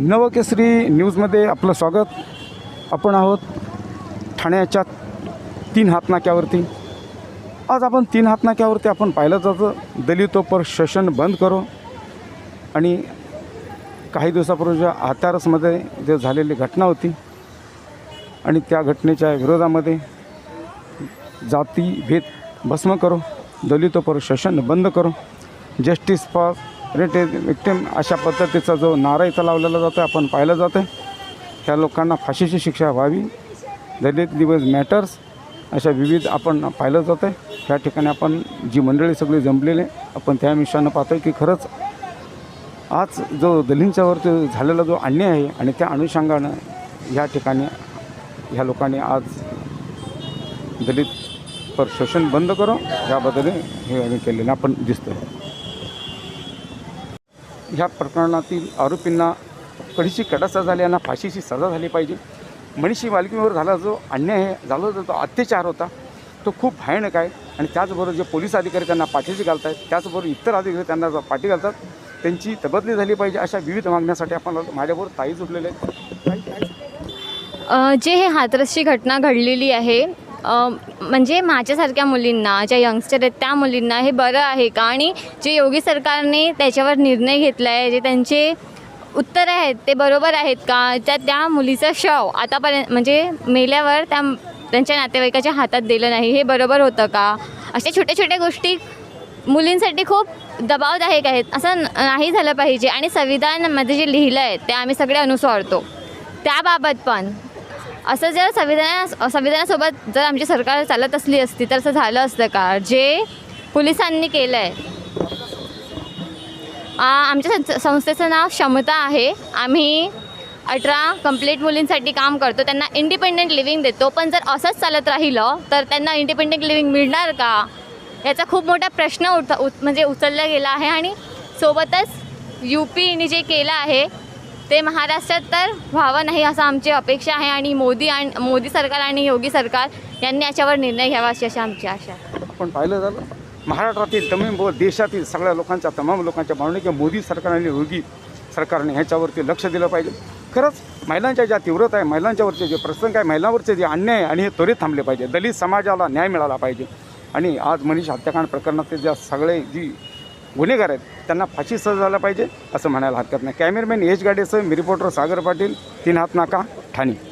नवकेसरी न्यूजमध्ये आपलं स्वागत. आपण आहोत ठाण्याच्या तीन हातनाक्यावरती. आज आपण तीन हातनाक्यावरती आपण पाहिलं जातं. दलितोपर शोषण बंद करो. आणि काही दिवसापूर्वीच्या हाथारसमध्ये जे झालेली घटना होती आणि त्या घटनेच्या विरोधामध्ये जाती भेद भस्म करो. दलितोपर शोषण बंद करो. जस्टिस फॉर रेट विक्टीम अशा पद्धतीचा जो नारा इथं लावलेला जातो आपण पाहिलं जातं ह्या लोकांना फाशीची शिक्षा व्हावी. दलित दिवस मॅटर्स अशा विविध आपण पाहिलं जातं आहे ह्या ठिकाणी आपण जी मंडळी सगळी जमलेले आपण त्या मिशानं पाहतो आहे की खरंच आज जो दलिंच्यावरती झालेला जो अन्याय आहे आणि त्या अनुषंगानं ह्या ठिकाणी ह्या लोकांनी आज दलित पर शोषण बंद करो. याबद्दल हे आम्ही केलेलं आपण दिसतो ह्या प्रकरणातील आरोपींना कडीची कडक सजा झाली यांना फाशीची सजा झाली पाहिजे. मनीषी मालकीवर झाला जो अन्याय आहे, झाला जो तो अत्याचार होता तो खूप भयानक आहे. आणि त्याचबरोबर जे पोलीस अधिकारी त्यांना पाठीशी घालत आहेत त्याचबरोबर इतर अधिकारी त्यांना जो पाठी घालतात त्यांची तबदली झाली पाहिजे अशा विविध मागण्यासाठी आपण माझ्याबरोबर ताई जुडलेले आहेत. जे हे हातरसची घटना घडलेली आहे म्हणजे माझ्यासारख्या मुलींना ज्या यंगस्टर आहेत त्या मुलींना हे बरं आहे का? आणि जे योगी सरकारने त्याच्यावर निर्णय घेतला आहे जे त्यांचे उत्तरं आहेत ते बरोबर आहेत का? त्या त्या मुलीचं शव आतापर्यंत म्हणजे मेल्यावर त्या त्यांच्या नातेवाईकाच्या हातात दिलं नाही. हे बरोबर होतं का? अशा छोट्या छोट्या गोष्टी मुलींसाठी खूप दबावदायक आहेत. असं नाही झालं पाहिजे. आणि संविधानमध्ये जे लिहिलं आहे ते आम्ही सगळे अनुसरतो. त्याबाबत पण असं जर संविधाना संविधानासोबत जर आमची सरकार चालत असली असती तर असं झालं असतं का? जे पोलिसांनी केलं आहे आमच्या संस्थेचं नाव क्षमता आहे. आम्ही अठरा कंप्लीट मुलींसाठी काम करतो. त्यांना इंडिपेंडेंट लिव्हिंग देतो. पण जर असंच चालत राहिलं तर त्यांना इंडिपेंडेंट लिव्हिंग मिळणार का? याचा खूप मोठा प्रश्न उठ उत म्हणजे उचलला गेला आहे. आणि सोबतच यू पीने जे केलं आहे ते महाराष्ट्रात तर व्हावं नाही असं आमची अपेक्षा आहे आणि मोदी आणि मोदी सरकार आणि योगी सरकार यांनी याच्यावर निर्णय घ्यावा अशी अशी आमची आशा आहे. आपण पाहिलं झालं महाराष्ट्रातील तमाम व देशातील सगळ्या लोकांच्या तमाम लोकांच्या मागणी की मोदी सरकार आणि योगी सरकारने ह्याच्यावरती लक्ष दिलं पाहिजे. खरंच महिलांच्या ज्या तीव्रता आहे महिलांच्यावरचे जे प्रसंग आहे महिलांवरचे जे अन्याय आहे आणि हे त्वरित थांबले पाहिजे. दलित समाजाला न्याय मिळाला पाहिजे. आणि आज मनीष हत्याकांड प्रकरणातील ज्या सगळे जी गुन्हेगार आहेत. त्यांना फाशी सजा झाला पाहिजे असं म्हणायला हरकत नाही. कॅमेरमॅन यश गाडेसह मी रिपोर्टर सागर पाटील. तीन हात नाका ठाणे.